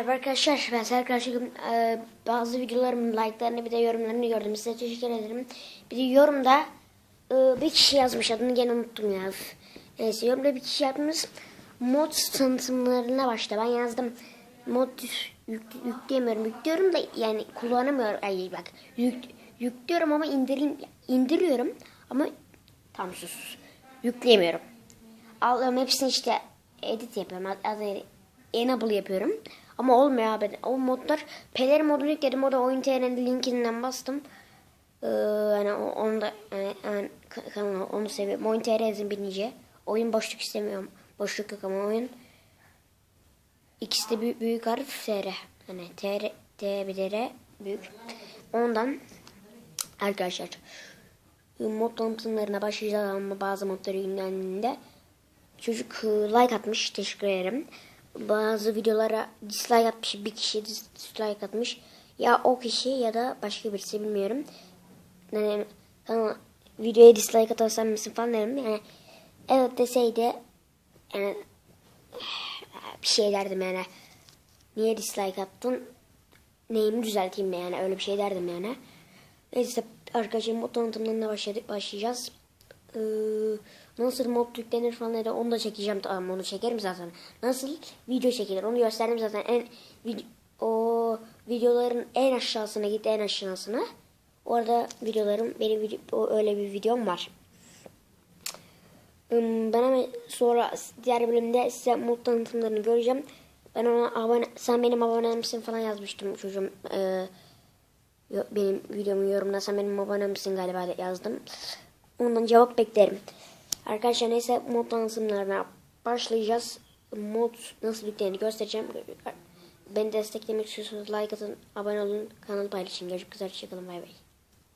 Merhaba arkadaşlar ben Serkan Şıkım. Ee, bazı videolarımın like'larını bir de yorumlarını gördüm. Size teşekkür ederim. Bir de yorumda e, bir kişi yazmış adını gene unuttum ya. Neyse yorumda bir kişi yapmış. Mod tanıtımlarına başla. Ben yazdım. Mod yük, yükleyemiyorum. Yüklüyorum da yani kullanamıyorum. Ay bak yük, yüklüyorum ama indirin, indiriyorum. Ama tam sus. Yükleyemiyorum. Alıyorum hepsini işte edit yapıyorum. Adı enable yapıyorum. Ama olmuyor abi. O modlar Peler modunu yükledim. O da oyun TR'nin linkinden bastım. Ee, yani onu da yani, yani onu seviyorum. Oyun TR yazın binince. Oyun boşluk istemiyorum. Boşluk yok ama oyun. İkisi de büyük, büyük harf TR. Hani TR, T bir de R büyük. Ondan arkadaşlar mod tanıtımlarına başlayacağız ama bazı modları yüklendiğinde Çocuk e, like atmış. Teşekkür ederim. Bazı videolara dislike atmış. Bir kişi dislike atmış. Ya o kişi ya da başka birisi bilmiyorum. Yani ama videoya dislike atarsan mısın falan derim. Yani evet deseydi yani bir şey derdim yani. Niye dislike attın? Neyimi düzelteyim yani öyle bir şey derdim yani. Neyse arkadaşlar mod tanıtımlarına başladık, başlayacağız. Ee, nasıl mod yüklenir falan dedi onu da çekeceğim tamam onu çekerim zaten. Nasıl video çekilir onu gösterdim zaten en vid- o videoların en aşağısına git en aşağısına. Orada videolarım benim video, o, öyle bir videom var. Hmm, Ben ama sonra diğer bölümde size mod tanıtımlarını göreceğim. Ben ona abone, sen benim abonem misin falan yazmıştım çocuğum. Ee, benim videomun yorumuna sen benim abonem misin galiba yazdım. Ondan cevap beklerim. Arkadaşlar neyse mod tanıtımlarına başlayacağız. Mod nasıl yüklenir göstereceğim. Beni desteklemek istiyorsanız like atın, abone olun, kanalı paylaşın. Görüşmek üzere, hoşçakalın, bay bay.